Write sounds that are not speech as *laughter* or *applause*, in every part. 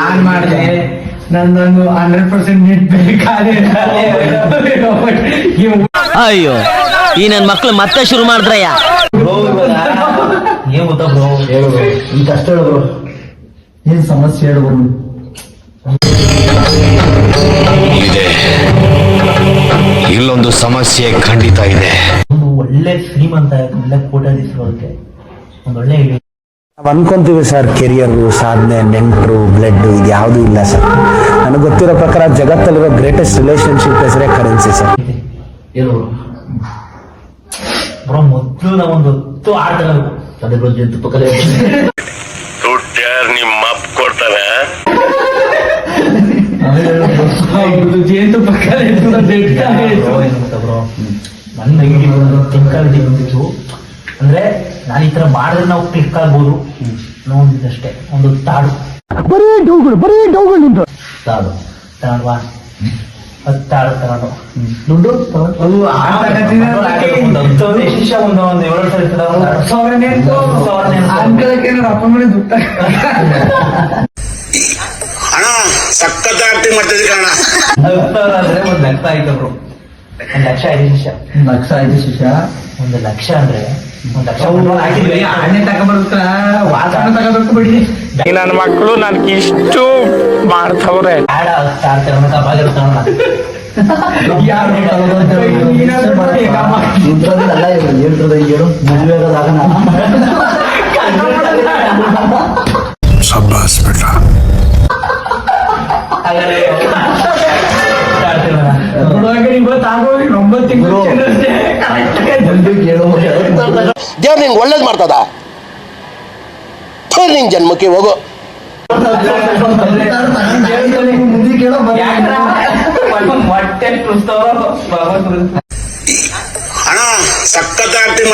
On ಮಾಡಿದೆ ನಂದೊಂದು hundred percent net ಬೇಕಾದ್ರೆ ಅಯ್ಯೋ ಈ ನನ್ ಮಕ್ಳು ಮತ್ತೆ ಶುರು ಮಾಡಿದ್ರಯ್ಯ ಏನ್ ಗೊತ್ತಾ ಬ್ರೋ ಹೇಳು ಈ ಕಷ್ಟ ಹೇಳು bro. ಏನ್ ಸಮಸ್ಯೆ ಹೇಳು. ಇದೆ ಇಲ್ಲೊಂದು ಸಮಸ್ಯೆ ಖಂಡಿತ ಇದೆ ಒಂದು ಒಳ್ಳೆ ಶ್ರೀಮಂತ ಒಳ್ಳೆ ಕೋಟ್ಯಾಧೀಶರು ಒಂದು ಒಳ್ಳೆ. ನಾವು ಅನ್ಕೊಂತೀವಿ ಸರ್ ಕೆರಿಯರು ಸಾಧನೆ ನೆಂಟರು ಬ್ಲಡ್ ಇದು ಯಾವುದೂ ಇಲ್ಲ ಸರ್. ನನಗೆ ಗೊತ್ತಿರೋ ಪ್ರಕಾರ ಜಗತ್ತಲ್ಲಿರೋ ಗ್ರೇಟೆಸ್ಟ್ ರಿಲೇಶನ್ಶಿಪ್ ಹೆಸರೇ ಕರೆನ್ಸಿ ಸರ್. ಏನು? ಬ್ರೋ ಮೊದ್ಲು ನಾವೊಂದು ಹೊತ್ತು ಆಟ ಆಡಬೇಕು ಅದೇ ಬ್ರೋ ಜಂತು ಪಕ್ಕದ ದುಡ್ಡ್ಯಾರ್ ನಿಮ್ಮ ಅಪ್ಪ ಕೊಡ್ತಾನೆ? ಜೇನುತುಪ್ಪ ಕಲಿತು, ನೆಟ್ ಕಲಿತು. ಬ್ರೋ ನನ್ನ ಐಡಿ ತಿಂಕಾಲಿಟಿ ಬಂದಿತ್ತು. ಅಂದ್ರೆ ನಾನು ಈ ತರ ಮಾಡಿದ್ರೆ ನಾವು ಕ್ಲಿಕ್ ಆಗ್ಬೋದು. ನೋಡಿದಷ್ಟೇ. ಒಂದು ತಾಡು. ತಾಡು. ತಗೊಂಡ್ವಾ ಹತ್ತು ತಾಡು ತಗೊಂಡು. ದುಡ್ಡು ತಗೊಂಡು. ಅದು ಆ ತಗತ್ತಿನ ಒಂದು ಹತ್ತು ಎಷ್ಟು ಒಂದು ಏಳು ಅಣ್ಣ ಸಖತ್ ಆಕ್ಟಿಂಗ್ ಕಣ ಅಂದ್ರೆ ಒಂದು ಲಕ್ಷ ಆಯ್ತು ಬ್ರೋ. ಒಂದು ಲಕ್ಷ ಐದು ನಿಮಿಷ ಲಕ್ಷ ಆಯ್ತು ಶಿಷ್ಯ. ಒಂದು ಲಕ್ಷ ಅಂದ್ರೆ ನನ್ನ ಮಕ್ಕಳು ನನ್ಗೆ ಇಷ್ಟು ಮಾಡ್ತವ್ರೆ. ಸಬ್ಬಾಸ್ ಬಿಟ್ಟ. ನೋಡುವಾಗ ನಿಂಗೆ ದೇವ್ರು ನಿಂಗೆ ಒಳ್ಳೇದು ಮಾಡ್ತದ? ನಿನ್ ಜನ್ಮಕ್ಕೆ ಹೋಗು. ಅಣ್ಣ ಸಖತ್ ಆಕ್ಟಿಂಗ್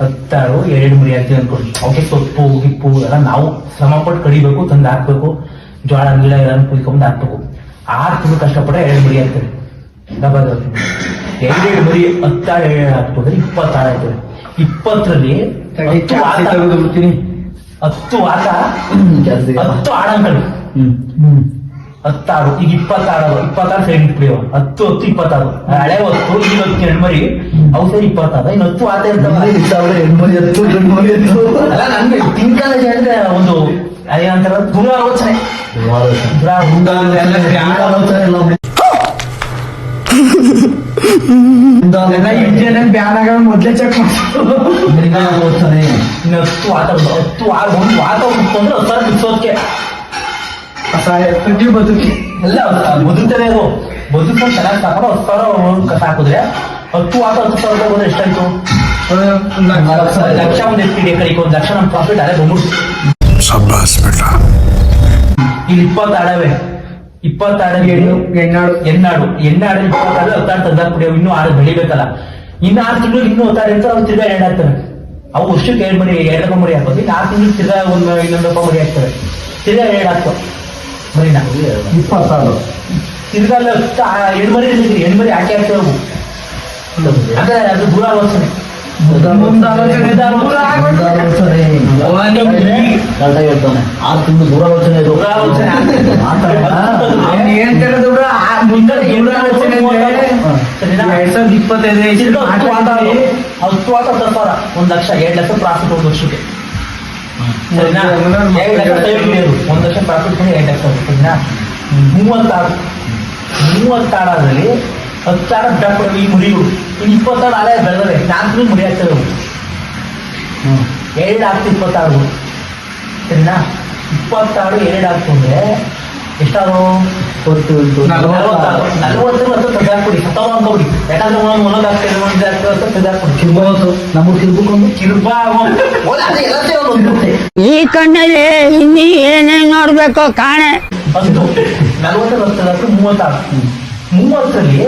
ಹತ್ತಾರು ಎರಡು ಮುರಿ ಹಾಕ್ತೀವಿ ಅನ್ಕೊಳ್ಳಿ ಅವಕ್ಕೆ ಸೊಪ್ಪು ಗಿಪ್ಪು ಎಲ್ಲ ನಾವು ಶ್ರಮ ಪಟ್ಟು ಕಡಿಬೇಕು ತಂದು ಹಾಕ್ಬೇಕು ಜ್ವಾಳ ಗಿಡ ಎಲ್ಲ ಕುಯ್ಕೊಂಡು ಹಾಕ್ಬೇಕು. ಆರು ತಿಂಗಳು ಕಷ್ಟಪಟ್ಟರೆ ಎರಡು ಮುರಿ ಹಾಕ್ತೇವೆ ಡಬ್ಬ ಎರಡೆರಡು ಬರಿ ಹತ್ತಾರು ಎರಡು ಹಾಕ್ತದೆ ಇಪ್ಪತ್ತಾರು ಆಯ್ತದೆ. ಇಪ್ಪತ್ತರಲ್ಲಿ ಹತ್ತು ಬಿಡ್ತೀನಿ. ಹತ್ತು ಆಟ ಹತ್ತು ಆಡಂಕಳಿ ಹತ್ತಾರು ಈಗ ಇಪ್ಪತ್ತಾರು ಇಪ್ಪತ್ತಾರು ಸೈಡ್ ಇಟ್ಬಿಡಿವ ಹತ್ತು ಹತ್ತು ಇಪ್ಪತ್ತಾರು. ಹಳೆ ಹೊತ್ತು ಈಗ ಹತ್ತು ಎರಡು ಮರಿ. ಅವು ಸೇರಿ ಇಪ್ಪತ್ತಾರು. ಇನ್ನು ಹತ್ತು ಆಟ ಇರ್ತಾವ. ಅಲ್ಲ ನನ್ಗೆ ಅಂದ್ರೆ ಒಂದು ಅದೇನಂತಾರ ದುರಾಲೋಚನೆ ಬ್ಯಾನ್ ಆಗ ಮೊದ್ಲೇ ಚೆಕ್ ಮಾಡ್ತಾರೆ ಇನ್ನು ಹತ್ತು ಆಟ. ಹತ್ತು ಆಟ ಒಂದು ಅಂದ್ರೆ ಹತ್ತು ಬಿಚ್ಚೋದಕ್ಕೆ ನೀವು ಬದುಕಿ. ಎಲ್ಲ ಬದುಕ್ತದೆ ಅದು. ಬದುಕೊಂಡು ಚೆನ್ನಾಗಿ ಸಾಕೊಂಡು ಹತ್ತು ಸಾವಿರ ಸಾಕಿದ್ರೆ ಹತ್ತು ಆಟ ಹತ್ತು ಸಾವಿರ ರೂಪಾಯಿ ಬಂದ್ರೆ ಎಷ್ಟಾಯ್ತು? ಲಕ್ಷ. ಒಂದು ಎತ್ತಿಡಿ ಕಡೆಗೆ. ಒಂದು ಲಕ್ಷ ನಮ್ಮ ಪ್ರಾಫಿಟ್ ಅದೇ ಬಂದ್ಬಿಡ್ತು. ಸಬ್ಬಾಸ್ ಬಿಟ್ಟ. ಇಲ್ಲಿ ಇಪ್ಪತ್ತು ಆಡವೆ ಇಪ್ಪತ್ತು ಆಡ ಹೆಣ್ಣು ಹೆಣ್ಣಾಡು ಎಣ್ಣಾಡು. ಎಣ್ಣಾಡು ಇಪ್ಪತ್ತಾರು ಹತ್ತಾರು ತಂದಾಕ್ಬಿಡಿ ಇನ್ನೂ ಆರು ಬೆಳಿಬೇಕಲ್ಲ. ಇನ್ನು ಆರು ತಿಂಗಳು ಇನ್ನೂ ಹತ್ತಾರು ಎಂತ ಅವ್ರು ತಿರ್ಗಾ ಎರಡು ಹಾಕ್ತವೆ ಅವು ವರ್ಷಕ್ಕೆ ಎರಡು ಮರಿ ಎರಡು ಮರಿ ಹಾಕೋದು ಇನ್ನು ಆರು ತಿಂಗಳು ತಿರ್ಗಾ ಒಂದು ಇನ್ನೊಂದು ರೂಪಾಯಿ ಮರಿ ಹಾಕ್ತಾರೆ. ತಿರ್ಗಾ ಎರಡು ಹಾಕ್ತವೆ ಮರಿನ. ಇಪ್ಪತ್ತಾರು. ತಿರ್ಗಾ ಎರಡು ಮರಿ ಇರ್ಲಿಕ್ಕೆ ಎರಡು ಮರಿ ಹಾಕಿ ಹಾಕ್ತೇವೆ ಅಂದ್ರೆ ಅದು ದೂರ ಆಲೋಚನೆ ದೂರ ಆಗೋದು. ದೂರಾಲೋಚನೆ ಅಂದ್ರೆ ಎರಡ್ ಸಾವಿರದ ಇಪ್ಪತ್ತೈದು ಹತ್ತು ಆಟ ಸಾವಿರ ಒಂದು ಲಕ್ಷ ಎರಡು ಲಕ್ಷ ಪ್ರಾಫಿಟ್ ಒಂದು ವರ್ಷಕ್ಕೆ ಒಂದ್ ಲಕ್ಷ ಪ್ರಾಫಿಟ್ ಎರಡು ಲಕ್ಷ ಮೂವತ್ತಾರು ಮೂವತ್ತಾರಲ್ಲಿ ಹತ್ತಾರ ಬಿಟ್ಟಾಕ್ಬಿಡೋದು ಈ ಮುರಿಗಳು ಇನ್ನು ಇಪ್ಪತ್ತಾರು ಆಲಯ ಬೆಳೆದರೆ ನಾಲ್ಕು ಮುರಿ ಆಗ್ತದೆ ಎರಡು ಆಗ್ತು ಇಪ್ಪತ್ತಾರು. ಸರಿನಾ? ಇಪ್ಪತ್ತಾರು ಎರಡು ಆಗ್ತು ಅಂದ್ರೆ ಎಷ್ಟಾದ್ರು ನಲವತ್ತಾರು. ನಲವತ್ತು ಮತ್ತು ತೆಗೆದಾಕ್ಬಿಡಿ ಸತ್ತವ ಯಾಕಂದ್ರೆ ಒಂದೊಂದು ಒಂದೊಂದು ಆಗ್ತದೆ ಒಂದೊಂದು ಆಗ್ತದೆ ಅಂತ ತೆಗೆದಾಕ್ಬಿಡಿ ಕಿರ್ಬೋದು ನಮಗೆ ಕಿರ್ಬೇಕೊಂದು ಕಿರ್ಬಾ ಎಲ್ಲ ಸೇರೋದು ಈ ಕಣ್ಣಲ್ಲಿ ಇನ್ನೀ ಏನೇನ್ ನೋಡ್ಬೇಕು ಕಾಣೆ. ಹತ್ತು ನಲವತ್ತು ಹತ್ತು ಮೂವತ್ತಾರು. ಮೂವತ್ತರಲ್ಲಿ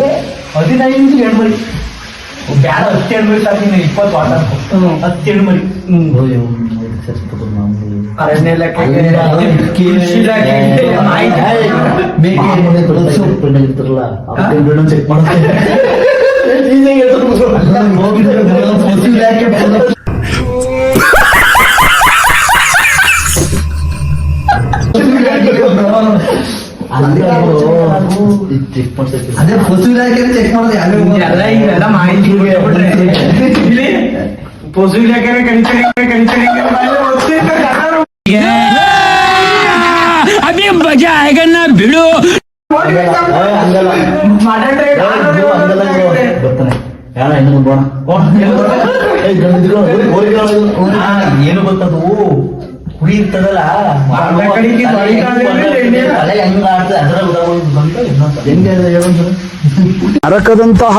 ಹದಿನೈದು ಹೆಣ್ಮರಿ ಬ್ಯಾಡ ಹತ್ತು ಹೆಣ್ಮರಿ ಸಾಕು ನೀನು ಇಪ್ಪತ್ತು ವಾಟ ಹತ್ತು ಹೆಣ್ಮರಿ ಅರಣ್ಯ ಇಲಾಖೆ ಚೆಕ್ ಮಾಡ್ತಾರೆ ಅದೇ ಪಶು ಇಲಾಖೆ ಚೆಕ್ ಮಾಡೋದು ಎಲ್ಲ ಇವೆಲ್ಲ ಮಾಹಿತಿ ಇಲ್ಲಿ ಪಶು ಇಲಾಖೆ ಕಡಿತಾರೆ ಕಡಿತಾರೆ ಅಭಿ ಮಜಾ ಆಗನ್ನ ಬಿಡು. ಏನು ಗೊತ್ತದು? ಇರ್ತದಲ್ಲ ಹೇಳೋದು ನರಕದಂತಹ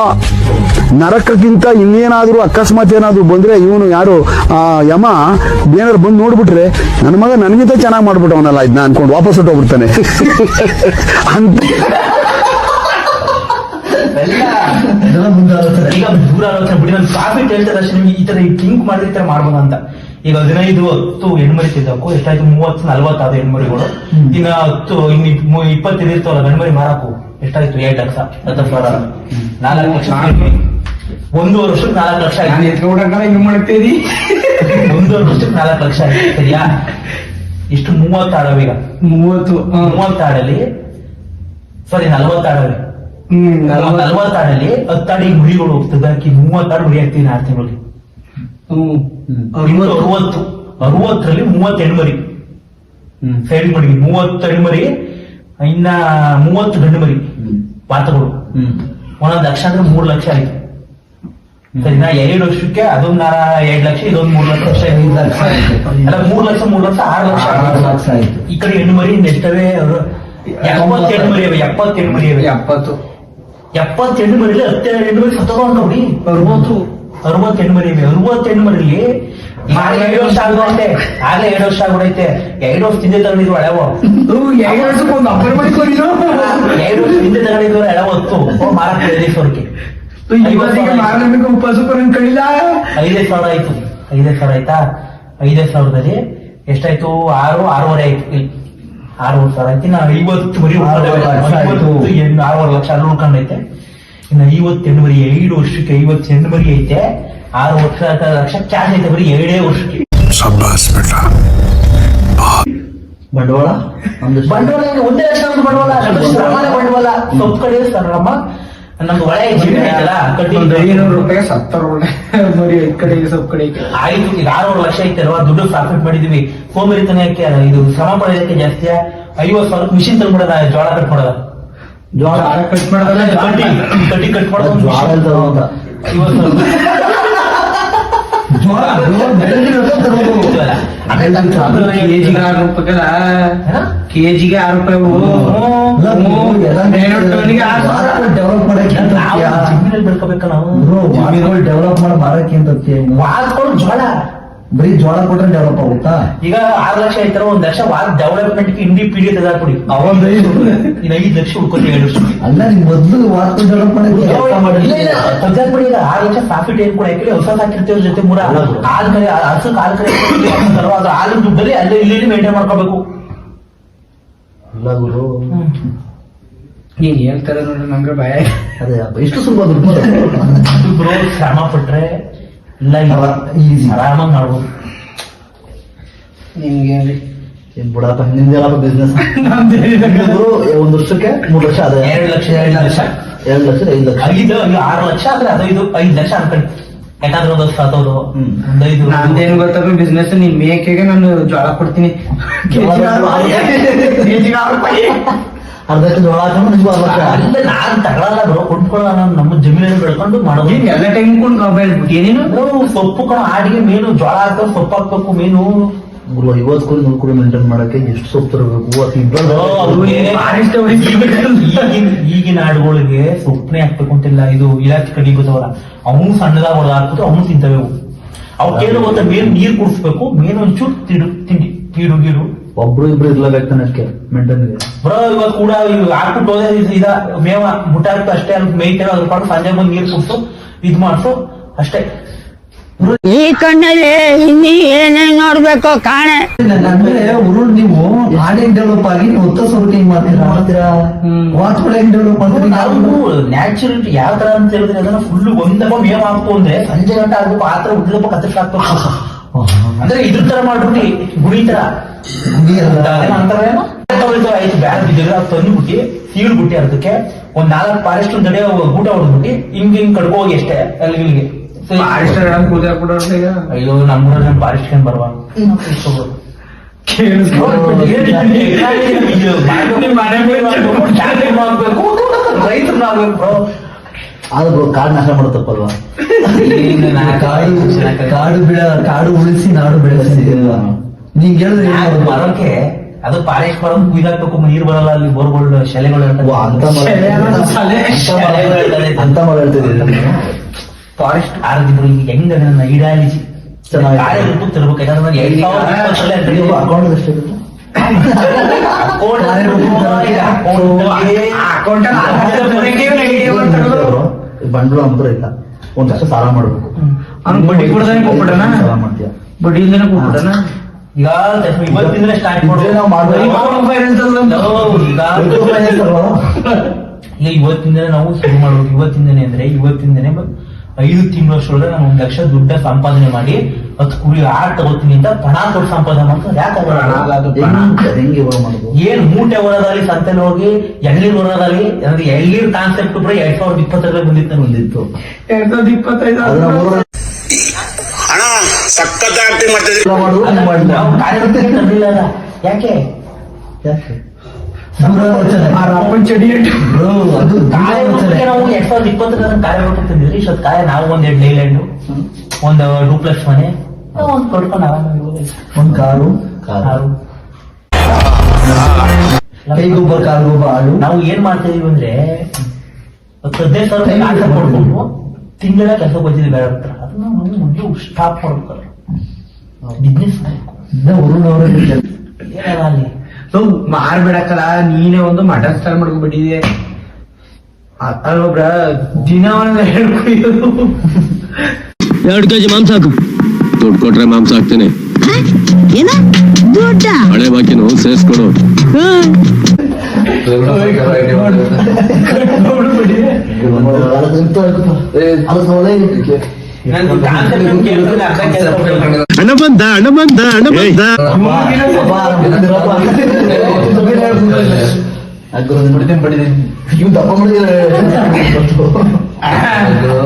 ನರಕಕ್ಕಿಂತ ಇನ್ನೇನಾದರೂ ಅಕಸ್ಮಾತ್ ಏನಾದರೂ ಬಂದ್ರೆ ಇವನು ಯಾರು? ಆ ಯಮ ಏನಾದ್ರು ಬಂದು ನೋಡ್ಬಿಟ್ರೆ ನನ್ನ ಮಗ ನನಗಿಂತ ಚೆನ್ನಾಗಿ ಮಾಡ್ಬಿಟ್ಟವನಲ್ಲ ಇದನ್ನ ಅನ್ಕೊಂಡು ವಾಪಸ್ ಹೊಟ್ಟೋಗ್ಬಿಡ್ತಾನೆ ಅಂತ. ಮುಂದೆ. ಈಗ ದೂರ ಆಗುತ್ತೆ. ಬಿಡಿ ನಾನು ಪ್ರಾಫಿಟ್ ಹೇಳ್ತಾರೆ ಅಷ್ಟೇ. ನಿಮ್ಗೆ ಈ ತರ ಕಿಂಕ್ ಮಾಡಿದ್ರೆ ಮಾಡ್ಬೋದು ಅಂತ. ಈಗ ಹದಿನೈದು ಹತ್ತು ಹೆಣ್ಮರಿ ತಿದ್ದಕ್ಕೂ ಎಷ್ಟಾಯ್ತು ಮೂವತ್ತು ನಲ್ವತ್ತಾದ ಹೆಣ್ಮರಿಗಳು. ಇನ್ನ ಹತ್ತು ಇನ್ನು ಇಪ್ಪತ್ತೈದು ಇರ್ತಾವಲ್ಲ ಗಂಡ್ಮರಿ ಮಾರಾಕು ಎಷ್ಟಾಯ್ತು ಏಟ್ ಲಕ್ಷ ಹತ್ತು ಸಾವಿರ ನಾಲ್ಕು ಲಕ್ಷ ಒಂದು ವರ್ಷಕ್ಕೆ ನಾಲ್ಕು ಲಕ್ಷ ಹಿಂಗ್ ಮಾಡ್ತೀರಿ? ಒಂದು ವರ್ಷಕ್ಕೆ ನಾಲ್ಕು ಲಕ್ಷ ಸರಿಯಾ? ಇಷ್ಟು ಮೂವತ್ತಾಡವ ಈಗ. ಮೂವತ್ತು ಹಾ. ಮೂವತ್ತಾಡಲ್ಲಿ ಸಾರಿ ನಲ್ವತ್ತು. ನಲ್ವತ್ತಾಡಲ್ಲಿ ಹತ್ತಾಡಿ ಗುರಿಗಳು ಹೋಗ್ತದೆ ಮೂವತ್ತಾಡು ಗುಡಿ ಹಾಕ್ತೀನಿ ಆರು ತಿಂಗಳಿಗೆ ಅರವತ್ತು. ಅರವತ್ತರಲ್ಲಿ ಮೂವತ್ತು ಹೆಣ್ಮರಿ ಸೈಡ್ ಮರಿ ಮೂವತ್ತು ಮರಿ ಇನ್ನ ಮೂವತ್ತು ಗಂಡು ಮರಿ ಪಾತ್ರಗಳು. ಒಂದೊಂದು ಲಕ್ಷ ಅಂದ್ರೆ ಮೂರು ಲಕ್ಷ ಆಯ್ತು. ಸರಿನಾ ಎರಡು ವರ್ಷಕ್ಕೆ ಅದೊಂದು ಎರಡು ಲಕ್ಷ ಇದೊಂದು ಮೂರು ಲಕ್ಷ ವರ್ಷ ಐದು ಲಕ್ಷ ಅಲ್ಲ ಮೂರ್ ಲಕ್ಷ ಮೂರು ಲಕ್ಷ ಆರು ಲಕ್ಷ. ಆರು ಲಕ್ಷ ಆಯ್ತು. ಈ ಕಡೆ ಹೆಣ್ಣು ಮರಿ ಎಷ್ಟವೆ ಎಪ್ಪತ್ತೆಂಟು ಮರಿ ಅವೆ ಎಪ್ಪತ್ತೆಂಟು ಮರಿ ಅವೆ ಎಪ್ಪತ್ತು ಎಪ್ಪತ್ತೆಂಟು ಮರಿಲಿ ಹತ್ತೆರಡು ಎಂಟು ಮರಿ ಸತ್ತೋಗ ನೋಡಿ. ಅರವತ್ತು. ಅರವತ್ತೆಂಟು ಮರಿ ಅರವತ್ತೆಂಟು ಮರಿಲಿ ಆಗ್ಲೇ ಎರಡು ವರ್ಷ ಆಗೋಯ್ತೆ ಆಗ್ಲೇ ಎರಡು ವರ್ಷ ಆಗೋಡೈತೆ ಎರಡು ವರ್ಷ ಹಿಂದೆ ತಗೊಂಡಿದ್ರು ಹಳೆವ ಎರಡು ವರ್ಷಕ್ಕೆ ಒಂದು ಅಪ್ಪರ್ ಮಾಡಿಕೊಂಡಿರೋ ಎರಡು ವರ್ಷ ಹಿಂದೆ ತಗೊಂಡಿದ್ರು ಹಳೆವತ್ತು ಮಾರಕ್ಕೆ ಐದೈದು ಸಾವಿರಕ್ಕೆ. ಇವತ್ತಿಗೆ ಮಾರಬೇಕು ಉಪವಾಸ ಕಳಿಲ್ಲ ಐದೈದು ಸಾವಿರ ಆಯ್ತು. ಐದೇ ಸಾವಿರ ಆಯ್ತಾ? ಐದೇ ಸಾವಿರದಲ್ಲಿ ಎಷ್ಟಾಯ್ತು? ಆರು ಆರೂವರೆ ಆಯ್ತು. ಆರೂವರೆ ಸಾವಿರ ಆಯ್ತು. ನಾ ಐವತ್ತು ಮರಿ. ಆರೂವರೆ ಲಕ್ಷ ಅಲ್ಲಿ ಉಳ್ಕೊಂಡೈತೆ. ಇನ್ನು ಐವತ್ತು ಜನವರಿ ಏಳು ವರ್ಷಕ್ಕೆ ಐವತ್ತು ಜನವರಿ ಐತೆ. ಆರು ವರ್ಷ ಲಕ್ಷ ಕ್ಯಾಶ್ ಐತೆ ಬರೀ ಎರಡೇ ವರ್ಷಕ್ಕೆ. ಬಂಡವಾಳ? ಬಂಡವಾಳ ಒಂದೇ ಲಕ್ಷ ಬಂಡವಾಳ ಬಂಡವಾಳ. ಸ್ವಲ್ಪ ಕಡೆ ನಮ್ದು ಒಳ ಐನೂರು ರೂಪಾಯಿ ಸತ್ತಾರ ರೂಪಾಯಿ *laughs* ಬರೀ ಕಡೆ ಸ್ವಲ್ಪ ಕಡೆ ಆಯ್ತು ಈಗ ಲಕ್ಷ ಐತೆ ಅಲ್ವಾ? ದುಡ್ಡು ಸಾಫ್ಟ್ ಮಾಡಿದೀವಿ. ಹೋಮ್ ಇದು ಶ್ರಮ ಪಡೋದಕ್ಕೆ ಜಾಸ್ತಿಯ? ಐವತ್ತು ಸಾವಿರ ಮಿಷಿನ್ ತಂದ್ಬಿಡೋದ? ಜೋಳ ಕಟ್ಬಿಡೋದ? ಮಾಡೋದ ಜೋಳ ಕಟ್ ಮಾಡೋದಲ್ಲ ಕಡ್ಡಿ ಕಡ್ಡಿ ಕಟ್ ಮಾಡೋದು ಜೋಳ ಇಲ್ದವ ಅಂತ. ಐವತ್ತು ಸಾವಿರ ಜೋಳ ಕೆಜಿಗೆ ಆರು ರೂಪಾಯಿಗಲ್ಲ ಕೆಜಿಗೆ ಆರು ರೂಪಾಯಿ ಟನ್ನಿಗೆ ಆರು ಸಾವಿರ ಡೆವಲಪ್ ಮಾಡಕ್ಕೆ ನಾವು ಜಮೀನಲ್ಲಿ ಬೆಳ್ಕೋಬೇಕ ನಾವು ಡೆವಲಪ್ ಮಾಡಿ ಮಾರಕ್ಕೆ ಅಂತ ವಾದ್ಕೊಂಡು ಜೋಳ ಬರೀ ಜೋಳ ಕೊಟ್ರೆ ಡೆವಲಪ್ ಆಗುತ್ತಾ? ಈಗ ಆರು ಲಕ್ಷ ಐತರ ಒಂದ್ ಲಕ್ಷ ವಾರ ಡೆವಲಪ್ಮೆಂಟ್ ಇಂಡಿ ಪೀಡಿ ತೆಗೆದಾಕ್ಬಿಡಿ ಕೊಡಿ ಐದು ಇನ್ನು ಐದು ಲಕ್ಷ ಉಳ್ಕೊತೀವಿ ಎರಡು ಅಲ್ಲ ನೀವು ಮೊದಲು ವಾರ್ತ ಡೆವಲಪ್ ಮಾಡಿ ಇಲ್ಲ, ಇಲ್ಲ, ತೆಗ್ದಾಕ್ಬಿಡಿ ಈಗ ಆರು ಲಕ್ಷ ಪ್ರಾಫಿಟ್ ಏನ್ ಕೂಡ ಯಾಕೆ ಹೊಸ ಸಾಕಿರ್ತೇವೆ ಜೊತೆ ಮೂರ. ಆದ್ಮೇಲೆ ಕಡೆ ಕಾಲ್ ಕಡೆ ಅದು ಹಾಲಿನ ದುಡ್ಡಲ್ಲಿ ಅಲ್ಲೇ ಇಲ್ಲಿ ಮೇಂಟೈನ್ ಮಾಡ್ಕೋಬೇಕು. ಅಲ್ಲ ಗುರು. ನೀನ್ ಹೇಳ್ತಾರೆ ನೋಡ್ರಿ ನಂಗೆ ಭಯ. ಅದೇ ಎಷ್ಟು ಸುಲಭ ದುಡ್ಡು *laughs* ಬ್ರೋ ಶ್ರಮ ಪಟ್ರೆ ಇಲ್ಲ Easy. ಆರಾಮಾಗಿ ಮಾಡ್ಬೋದು. ಏನ್ ಬಿಡಪ್ಪ ಬಿಸ್ನೆಸ್ ಒಂದ್ ವರ್ಷಕ್ಕೆ ಮೂರ್ ಲಕ್ಷ ಅದೇ? ಎರಡು ಲಕ್ಷ ಎರಡು ಲಕ್ಷ. ಎರಡು ಲಕ್ಷ ಐದು ಲಕ್ಷ. ಐದು ಆರು ಲಕ್ಷ ಆದ್ರೆ ಅದೈದು ಐದು ಲಕ್ಷ ಅನ್ಕೊಂಡು ಯಾಕಂದ್ರೆ ಒಂದು ನಂದೇನ್ ಗೊತ್ತಪ್ಪ ಬಿಸ್ನೆಸ್ ನಿನ್ ಮೇಕೆಗೆ ನಾನು ಜೋಳ ಕೊಡ್ತೀನಿ. ನಿಮ್ಗೂ ಆರು ಲಕ್ಷ ಅಲ್ಲ ನಾನ್ ತಗೊಳಲ್ಲ ಬ್ರೋ ಕೊಂಡ್ಕೊಳ್ಳಲ್ಲ ನಾನು ನಮ್ಮ ಜಮೀನಲ್ಲಿ ಬೆಳ್ಕೊಂಡು ಮಾಡೋದು ಎಲ್ಲ ಟೈಮ್ ಕೊಂಡು ಮೊಬೈಲ್ ಏನೇನು ಸೊಪ್ಪು ಕಣ ಆಡಿಗೆ ಮೇನು ಜೋಳ ಹಾಕೋ ಸೊಪ್ಪು ಹಾಕ್ಬೇಕು ಮೇನು. ಗುರು ಐವತ್ತು ಕುರಿ ನೂರು ಕುರಿ ಮೇಂಟೈನ್ ಮಾಡಕ್ಕೆ ಎಷ್ಟು ಸೊಪ್ಪು ತರಬೇಕು? ಈಗಿನ ಹಾಡುಗಳಿಗೆ ಆಡುಗಳಿಗೆ ಸೊಪ್ಪನೆ ಹಾಕ್ಬೇಕು ಅಂತಿಲ್ಲ ಇದು ಇಲಾಖೆ ಕಡಿ ಗೊತ್ತವಲ್ಲ ಅವನು ಸಣ್ಣದಾಗ ಹೊಡೆದ ಹಾಕ್ಬಿಟ್ಟು ಅವನು ತಿಂತವೆ ಅವು ಕೇಳುವಂತ ಮೀನು ನೀರು ಕುಡಿಸ್ಬೇಕು. ಮೀನು ಒಂಚೂರು ತಿಡು ತಿಂಡಿ ಗೀರು ಗೀಡು. ಒಬ್ರು ಇಬ್ರು ಇರ್ಲೇಬೇಕು ತಾನಕ್ಕೆ ಮೇಂಟೈನ್ಗೆ ಬ್ರೋ ಇವತ್ತು ಕೂಡ ಇವ್ ಹಾಕ್ಬಿಟ್ಟು ಹೋದ್ರೆ ಇದು ಇದ ಮೇವ ಮುಟ್ಟಾಕ್ತು ಅಷ್ಟೇ ಅಂತ ಮೇಯ್ತೇನೆ ಅದ್ರ ಪಾಡು ಸಂಜೆ ಬಂದು ನೀರ್ ಸುಟ್ಟು ಇದ್ ಮಾಡ್ಸು ಅಷ್ಟೇ. ಈ ಕಣ್ಣಲ್ಲಿ ಇನ್ನಿ ಏನೇನ್ ನೋಡ್ಬೇಕು ಕಾಣೆ. ಅಂದ್ರೆ ಉರುಳ್ ನೀವು ಆಡಿಂಗ್ ಡೆವಲಪ್ ಆಗಿ ನೀವು ಒತ್ತ ಹಿಂಗ್ ಮಾಡ್ತೀರಾ? ಮಾಡ್ತೀರಾ? ವಾಚ್ಗಳು ಹೆಂಗ್ ಡೆವಲಪ್ ಮಾಡ್ತೀರಿ ನಾವು ನ್ಯಾಚುರಲ್ ಯಾವ ತರ ಅಂತ ಹೇಳಿದ್ರೆ ಅದನ್ನ ಫುಲ್ ಒಂದಪ್ಪ ಮೇವ್ ಹಾಕ್ತು ಅಂದ್ರೆ ಸಂಜೆ ಗಂಟೆ ಆಗ್ಬೇಕು ಆ ತರ ಉಡ್ಲಪ್ಪ ಕತ್ತರಿಸಿ ಹಾಕ್ಬೇಕು ಅಂದ್ರೆ ಇದ್ರ ತರ ಮಾಡ್ಬಿಟ್ಟು ಗುಡಿ ತರ. ಗುಡಿ ಅಂತಾರೇನೋ ಆಯ್ತು ಬ್ಯಾಡ ಬಿದ್ದಿಲ್ಲ ಅದು ತಂದು ಬಿಟ್ಟು ಸೀಳ್ ಬಿಟ್ಟಿ ಅದಕ್ಕೆ ಒಂದ್ ನಾಲ್ಕು ಫಾರೆಸ್ಟ್ ತಡೆ ಊಟ ಹೊಡೆದ್ಬಿಟ್ಟು ಹಿಂಗ್ ಹಿಂಗ್ ಕಡ್ಕೋಗಿ ಹೋಗಿ ಅಷ್ಟೇ ಅಲ್ಲಿ ಇಲ್ಲಿಗೆ ಅಯ್ಯೋ ನಮ್ಮ ನಮ್ ಫಾರೆಸ್ಟ್ ಏನ್ ಬರುವ? ರೈತರು ಆಗ್ಬೇಕು *laughs* ಆದ್ರೆ ಕಾಡು ನಾಶ ಮಾಡುತ್ತಪ್ಪಲ್ವಾ? ಕಾಡು ಕಾಡು ಬಿಡ ಕಾಡು ಉಳಿಸಿ ನಾಡು ಬೆಳೆಸಿ. ನೀನ್ ಹೇಳಿದ್ರೆ? ಮರಕ್ಕೆ ಅದು ಪಾರೇಶ್ ಮರ ಕುಯ್ದಾಕ್ಬೇಕು ನೀರ್ ಬರಲ್ಲ ಅಲ್ಲಿ ಬೋರ್ಗಳು ಶಲೆಗಳು ಅಂತ ಮರ ಅಂತ ಮರ ಫಾರೆಸ್ಟ್ ಆರದಿದ್ರು ಈಗ ಹೆಂಗ ನನ್ನ ಐಡಿಯಾಲಜಿ ತರ್ಬೇಕು ಅಕೌಂಟ್ ಅಕೌಂಟ್ ಬಂಡವಾಳ ಅಂದ್ರೆ ಇಲ್ಲ. ಒಂದ್ ಲಕ್ಷ ಸಾಲ ಮಾಡ್ಬೇಕು. ಅವ್ನು ಬಡ್ಡಿ ಕೊಟ್ಬಿಡಣ? ಸಾಲ ಮಾಡ್ತೀಯ? ಬಡ್ಡಿ ಈಗ ಇವತ್ತಿಂದ ಸ್ಟಾರ್ಟ್ ನಾವು. ಈಗ ನಾವು ಶುರು ಮಾಡ್ಬೇಕು. ಇವತ್ತಿಂದನೇ ಅಂದ್ರೆ ಇವತ್ತಿಂದನೇ ಐದು ತಿಂಗಳಷ್ಟೊಳಗೆ ನಾನು ಒಂದ್ ಲಕ್ಷ ದುಡ್ಡ ಸಂಪಾದನೆ ಮಾಡಿ ಹತ್ತು ಕುರಿ ಆಡ್ ತಗೋತೀನಿ ಅಂತ ಪಣ ಕೊಟ್ಟು ಸಂಪಾದನೆ ಮಾಡ್ತಾರೆ. ಯಾಕೆ ಹೆಂಗ್- ಏನ್ ಮೂಟೆ ಹೊರದಲ್ಲಿ ಸಂತೆಲಿ ಹೋಗಿ ಎಳ್ನೀರ್ ಹೊರದಲ್ಲಿ ಅಂದ್ರೆ ಎಳ್ನೀರ್ ಕಾನ್ಸೆಪ್ಟ್ ಕೂಡ ಎರಡ್ ಸಾವಿರದ ಇಪ್ಪತ್ತರಲ್ಲಿ ಬಂದಿತ್ತು ಬಂದಿತ್ತು. ಎರಡ್ ಸಾವಿರದ ಇಪ್ಪತ್ತೈದು ಸಖತ್ ಆಕ್ಟಿಂಗ್. ಯಾಕೆ? ಅದು ದೂರಾಲೋಚನೆ. ನಾವು ಎರಡ್ ಸಾವಿರದ ಇಪ್ಪತ್ತರ ಕಾರ್ಯ ಕಾಯ ನಾವು ಒಂದ್ ಎರಡು ಲೈಲ್ಯಾಂಡ್ ಒಂದು ಡೂಪ್ಲೆಕ್ಸ್ ಮನೆ. ಒಂದು ಕೊಡ್ಕೊಂಡು ಒಂದ್ ಕಾರು. ಕಾರು. ಕೈ ಗೊಬ್ಬರ ಕಾಲು ಗೊಬ್ಬರ ಆಳು. ನಾವು ಏನ್ ಮಾಡ್ತಾ ಇದೀವಿ ಅಂದ್ರೆ ಹದಿನೈದು ಸಾವಿರ ತಿಂಗಳ ಕೆಲಸ ಬಂದಿದ್ದೀವಿ ಬೇಡ ಹತ್ರ ಅದನ್ನ ನಾವು ಮುಂದೆ ಸ್ಟಾಪ್ ಮಾಡ್ಬೇಕು ಬಿಸ್ನೆಸ್ ವರುಣ್ ಅಲ್ಲಿ? ಮಾರ್ಬಿಡಕ್ಕಲ್ಲ ನೀನೇ ಒಂದು ಮಟನ್ ಸ್ಟಾರ್ಟ್ ಮಾಡ್ಕೊಂಡ್ಬಿಟ್ಟಿದೆ ಅಲ್ಲೊಬ್ರ ದಿನ ಒಂದ್ ಎರಡು ಕುಯ್ಯೋದು ಎರಡು ಕೆಜಿ ಮಾಂಸ ಹಾಕು. ದುಡ್ಡು ಕೊಟ್ರೆ ಮಾಂಸ ಹಾಕ್ತೇನೆ. ಏನ? ದುಡ್ಡ? ಹಳೆ ಬಾಕಿನು ಸೇರಿಸ್ಕೊಡು. ನಂದು ಬಂದ. ಹಣ ಬಂದ ಹಣ ಬಂದ ಹಣ ಬಂದ ಇವ್ ದಪ್ಪ ಮಾಡಿದ್ರೆ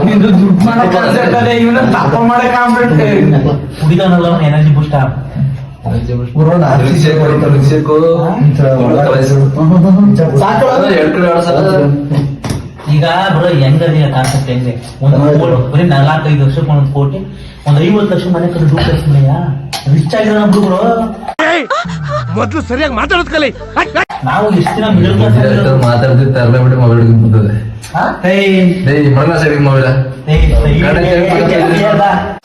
ನಿಂದು ದುಡ್ಡು ಮಾಡೋ ಕಾನ್ಸೆಪ್ಟ್ ಅದೇ ಇವನ ತಪ್ಪ ಮಾಡಕ್ ಆಗ್ಬಿಟ್ಟು ಕುಡಿದಾನಲ್ಲ ಅವ್ನ ಎನರ್ಜಿ ಬೂಸ್ಟ್ ಈಗ ಬ್ರೋ ಹೆಂಗ ಕಾನ್ಸೆಪ್ಟ್ ಹೆಂಗೆ? ಒಂದು ಕೋಟಿ ಬರೀ ನಾಲ್ಕೈದು ವರ್ಷಕ್ಕೆ ಒಂದ್ ಕೋಟಿ ಒಂದ್ ಐವತ್ತು ಲಕ್ಷ ಮನೆ ಕಡೆ ದುಡ್ಡು ರಿಚ್ ಆಗಿರೋ ಹುಡುಗರು ಮೊದ್ಲು ಸರಿಯಾಗಿ ಮಾತಾಡೋದ್ ಕಲಿ. ನಾವು ದಿನ ಮಿಡಲ್ ಕ್ಲಾಸ್ ಅರ್ಧ ಬಿಟ್ಟು ಮೊಬೈಲ್ ಮೊಬೈಲ್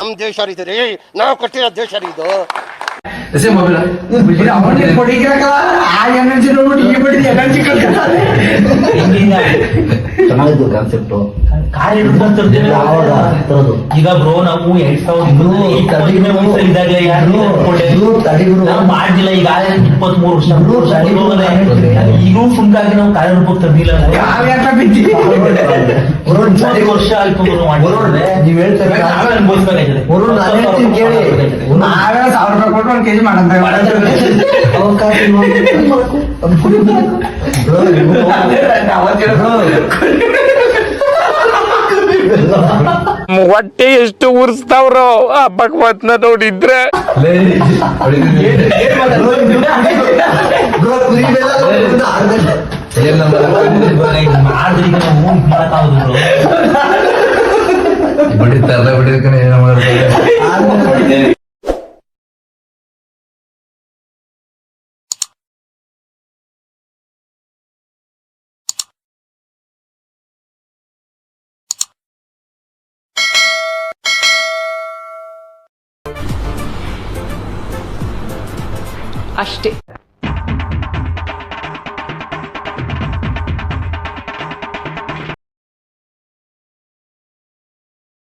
ನಮ್ ದೇಶ ರೀ ನಾವು ಕೊಟ್ಟಿರೋ ದೇಶ ರೀ ಇದು. ಎಸೆ ಮೊಬೈಲ್ ಅವನಿಗೆ ಕೊಡಿಗಿರಕಲ್ಲ ಆ ಎನರ್ಜಿ ನೋಡ್ಬಿಟ್ಟು ಈ ಬಿಟ್ಟಿದ್ ಎನರ್ಜಿ ಕಳ್ಕೊತಾರೆ ಚೆನ್ನಾಗಿತ್ತು ಕಾನ್ಸೆಪ್ಟ್ ಕಾರ್ ಯಾವಾಗ ತರೋದು ಈಗ ಬ್ರೋ ನಾವು ಎರಡ್ ಸಾವಿರದ ಇದ್ದಾಗ ಯಾರು ಮಾಡ್ಲಿಲ್ಲ ಈಗ ಇಪ್ಪತ್ತ್ ಮೂರು ವರ್ಷ. ಈಗೂ ಸುಂಕಾಗಿ ನಾವು ತಂದಿಲ್ಲ ಬಿದ್ದಿ ವರುಣ್ ಮೂವತ್ತು ವರ್ಷ ಆಯ್ತು. ನೀವ್ ಹೇಳ್ತಾ ಇದ್ದೀರಾ? ನಾವೇ ಅನುಭವಿಸ್ಬೇಕಾಯ್ತದೆ. ವರುಣ್, ನಾನ್ ಹೇಳ್ತೀನಿ ಕೇಳಿ. ನಾವೇ ಸಾವಿರ ರೂಪಾಯಿ ಕೊಟ್ಟು ಒಂದ್ ಕೆಜಿ ಮಾಡಂತ ಅವಕಾಶ ಹೊಟ್ಟೆ ಎಷ್ಟು ಉರ್ಸ್ತಾವ್ರ ಆ ಭಗವತ್ನ ನೋಡಿದ್ರೆ ಅರ್ಧ ಬಿಟ್ಟಿದ್ದಕ್ಕೆ ಏನೋ ಮಾಡ್ತಾರೆ ಅಷ್ಟೇ.